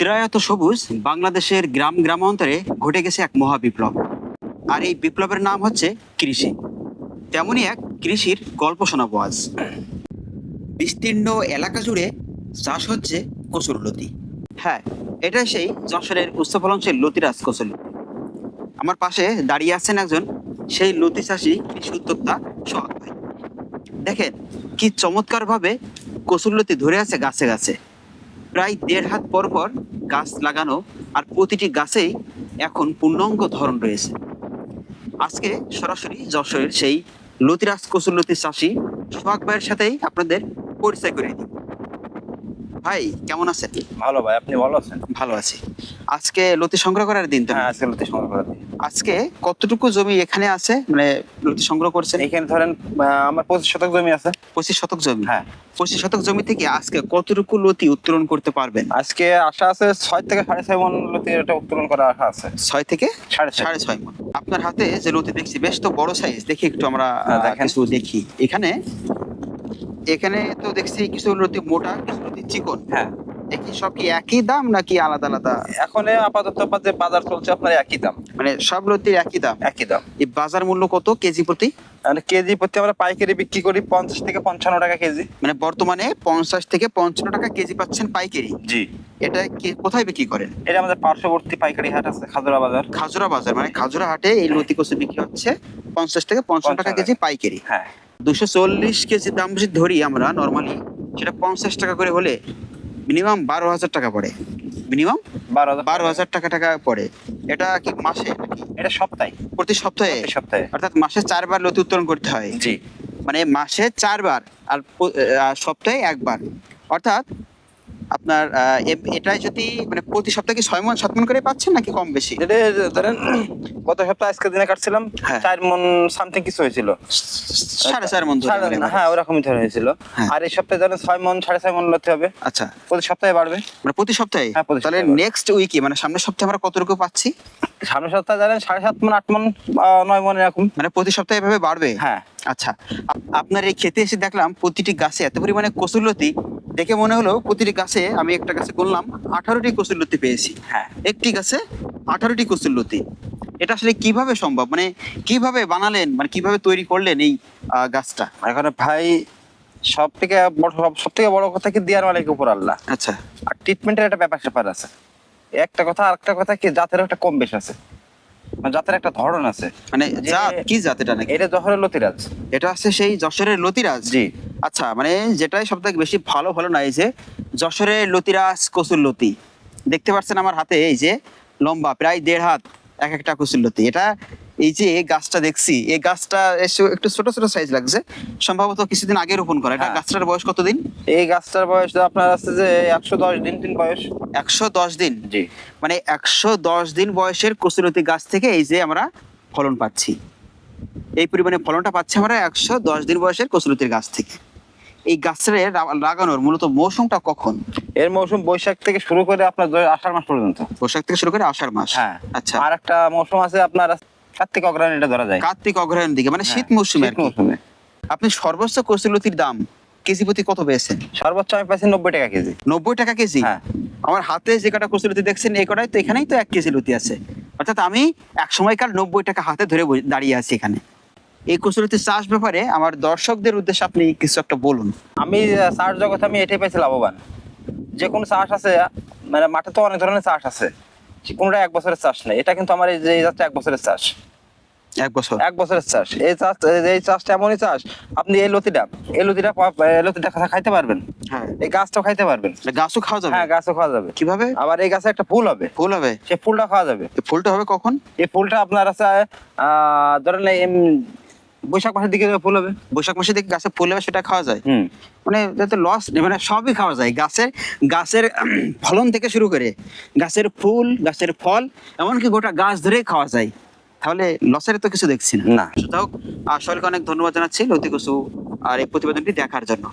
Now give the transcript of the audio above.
চিরায়ত সবুজ বাংলাদেশের গ্রাম গ্রামান্তরে ঘটে গেছে এক মহা বিপ্লব। আর এই বিপ্লবের নাম হচ্ছে কৃষি। তেমনই এক কৃষির গল্প শোনাবো আজ। বিস্তীর্ণ এলাকা জুড়ে চাষ হচ্ছে কচুরলতি হ্যাঁ এটা সেই যশোরের উচ্চ ফলনশীল লতিরাজ কচুরি আমার পাশে দাঁড়িয়ে আছেন একজন, সেই লতি চাষি কৃষি উদ্যোক্তা সোহাগ ভাই। দেখেন, কি চমৎকারভাবে কচুরলতি ধরে আছে গাছে গাছে। প্রায় দেড় হাত পর পর গাছ লাগানো আর প্রতিটি গাছেই এখন পূর্ণাঙ্গ ধরন রয়েছে। আজকে সরাসরি যশোরের সেই লতিরাজ কচুরলতি চাষি সোহাগ ভাইয়ের সাথেই আপনাদের পরিচয় করিয়ে দিই। ভাই কেমন আছেন? ভালো ভাই আপনি ভালো আছেন? ভালো আছি। আজকে লতি সংগ্রহ করার দিন তো। হ্যাঁ আজকে লতি সংগ্রহ করার দিই আজকে কতটুকু জমি এখানে আছে? মানে লতি সংগ্রহ করছেন? এখানে ধরেন আমার পঁচিশ শতক জমি আছে। পঁচিশ শতক জমি? হ্যাঁ। পঁচিশ শতক জমি থেকে আজকে কতটুকু লতি উত্তোলন করতে পারবেন? আজকে আশা আছে ছয় থেকে সাড়ে ছয় মন লতি এটা উত্তোলন করার আশা আছে। ছয় থেকে সাড়ে সাড়ে ছয় মন। আপনার হাতে যে লতি দেখছি বেশ তো বড় সাইজ দেখি একটু আমরা হ্যাঁ, দেখেন। দেখি। এখানে এখানে তো দেখছি কিছু লতি মোটা কিছু লতি চিকন। হ্যাঁ। দেখি সব কি একই দাম নাকি আলাদা আলাদা? এখন আপাতত যে বাজার চলছে আপনার একই দাম। মানে সব লতির একই দাম? একই দাম। এই বাজার মূল্য কত কেজি প্রতি? মানে কেজি প্রতি আমরা পাইকারি বিক্রি করি পঞ্চাশ থেকে পঞ্চান্ন টাকা কেজি। মানে বর্তমানে পঞ্চাশ থেকে পঞ্চান্ন টাকা কেজি পাচ্ছেন পাইকারি। জি। এটা কোথায় বিক্রি করেন? এটা আমাদের পার্শ্ববর্তী পাইকারি হাট আছে খাজুরা বাজার। খাজুরা বাজার মানে খাজুরা হাটে এই লতি কচু বিক্রি হচ্ছে পঞ্চাশ থেকে পঞ্চান্ন টাকা কেজি পাইকারি। হ্যাঁ। দুশো চল্লিশ কেজি দাম যদি ধরি আমরা নর্মালি সেটা পঞ্চাশ টাকা করে হলে মিনিমাম বারো হাজার টাকা পড়ে। মিনিমাম বারো বারো হাজার টাকা টাকা পড়ে। এটা কি মাসে? এটা সপ্তাহে। প্রতি সপ্তাহে? সপ্তাহে। অর্থাৎ মাসে চারবার লতি উত্তোলন করতে হয়। জি। মানে মাসে চারবার আর সপ্তাহে একবার। অর্থাৎ আপনার এটাই যদি মানে প্রতি সপ্তাহে কি ছয় মন সাত মন করে পাচ্ছেন নাকি কম বেশি? এটা ধরেন গত সপ্তাহে আজকে দিনে কাটছিলাম হ্যাঁ। চার মন সামথিং কিছু হয়েছিল। সাড়ে চার মন আমরা। হ্যাঁ ওরকমই ধরে হয়েছিল। হ্যাঁ। আর এই সপ্তাহে ধরেন ছয় মন সাড়ে ছয় মন লতি হবে। আচ্ছা। প্রতি সপ্তাহে বাড়বে। মানে প্রতি সপ্তাহে? হ্যাঁ, তাহলে। নেক্সট উইকে মানে সামনের সপ্তাহে আমরা কতটুকু পাচ্ছি? সামনের সপ্তাহে ধরেন সাড়ে সাত মন আট মন নয় মন এরকম। মানে প্রতি সপ্তাহে এভাবে বাড়বে? হ্যাঁ। আচ্ছা। আপনার এই খেতে এসে দেখলাম প্রতিটি গাছে এত পরিমাণে কচুরলতি দেখে মনে হলো প্রতিটি গাছে আমি একটা গাছে করলাম আঠারোটি কচুরলতি পেয়েছি। হ্যাঁ। একটি গাছে আঠারোটি কচুরলতি এটা আসলে কীভাবে সম্ভব? মানে কীভাবে বানালেন? মানে কীভাবে তৈরি করলেন এই গাছটা? এখন ভাই সব থেকে বড় সব থেকে বড় কথা কি দেওয়ার মালিক উপর আল্লাহ? আচ্ছা। আর ট্রিটমেন্টের একটা ব্যাপার স্যাপার আছে। একটা কথা আর একটা কথা কি জাতের একটা কম বেশ আছে। মানে জাতের একটা ধরন আছে। মানে জাত কি জাত এটা নাকি? এটা জহরের লতিরাজ। এটা আছে সেই যশোরের লতিরাজ? জি। আচ্ছা মানে যেটাই সব থেকে বেশি ভালো ভালো না এই যে যশোরের লতিরাজ কচুর লতি। দেখতে পাচ্ছেন আমার হাতে এই যে লম্বা প্রায় দেড় হাত এক একটা কচুর লতি। এটা এই যে গাছটা দেখছি এই গাছটা একটু ছোট ছোট সাইজ লাগছে। সম্ভবত কিছুদিন আগে রোপণ করা। এটা হ্যাঁ। গাছটার বয়স কতদিন? এই গাছটার বয়স আপনার আছে যে একশো দশ দিন তিন বয়স। একশো দশ দিন? জি। মানে একশো দশ দিন বয়সের কচুরলতি গাছ থেকে এই যে আমরা ফলন পাচ্ছি। এই পরিমাণে ফলনটা পাচ্ছি আমরা একশো দশ দিন বয়সের কচুরলতির গাছ থেকে। এই গাছের লাগানোর মূলত মৌসুমটা কখন? এর মৌসুম বৈশাখ থেকে শুরু করে আপনার আষাঢ় মাস পর্যন্ত। বৈশাখ থেকে শুরু করে আষাঢ় মাস। হ্যাঁ। আচ্ছা। আর একটা মৌসুম আছে আপনার কার্তিক অগ্রহায়ণ এটা ধরা যায়। কার্তিক অগ্রহায়ণ দিকে মানে হ্যাঁ, শীত মৌসুমে আর কি। মৌসুমে। আপনি সর্বোচ্চ কচুরলতির দাম কেজি প্রতি কত পেয়েছেন? সর্বোচ্চ আমি পাইছি নব্বই টাকা কেজি। নব্বই টাকা কেজি? হ্যাঁ। আমার হাতে যে কটা কচুরলতি দেখছেন এই কটাই তো এখানেই তো এক কেজি লতি আছে। অর্থাৎ আমি এক সময়কার নব্বই টাকা হাতে ধরে দাঁড়িয়ে আছি এখানে। এই কচুরলতি চাষ ব্যাপারে আমার দর্শকদের উদ্দেশ্যে আপনি কিছু একটা বলুন। আমি চাষ জগতে আমি এটাই পাইছি লাভবান। যে কোনো চাষ আছে মানে মাঠে তো অনেক ধরনের চাষ আছে। কোনোটা এক বছরের চাষ নেই। এটা কিন্তু আমার এই যে এই এক বছরের চাষ। এক বছর। এক বছরের চাষ। এই চাষ এই চাষটা এমনই চাষ আপনি এই লতিটা এই লতিটা এই লতিটা খাইতে পারবেন। হ্যাঁ। এই গাছটাও খাইতে পারবেন। গাছও খাওয়া যাবে? হ্যাঁ গাছও খাওয়া যাবে। কীভাবে? আবার এই গাছে একটা ফুল হবে। ফুল হবে? সেই ফুলটা খাওয়া যাবে। ফুলটা হবে কখন? এই ফুলটা আপনার আছে ধরেন বৈশাখ মাসের দিকে ফুল হবে। বৈশাখ মাসে দেখে গাছে ফুল হবে সেটা খাওয়া যায়? হুম। মানে যাতে লস মানে সবই খাওয়া যায়। গাছের গাছের ফলন থেকে শুরু করে গাছের ফুল গাছের ফল এমনকি গোটা গাছ ধরেই খাওয়া যায়। তাহলে লসের তো কিছু দেখছি না। না। যাই হোক আর অনেক ধন্যবাদ জানাচ্ছি। লতি কসু আর এই প্রতিবেদনটি দেখার জন্য।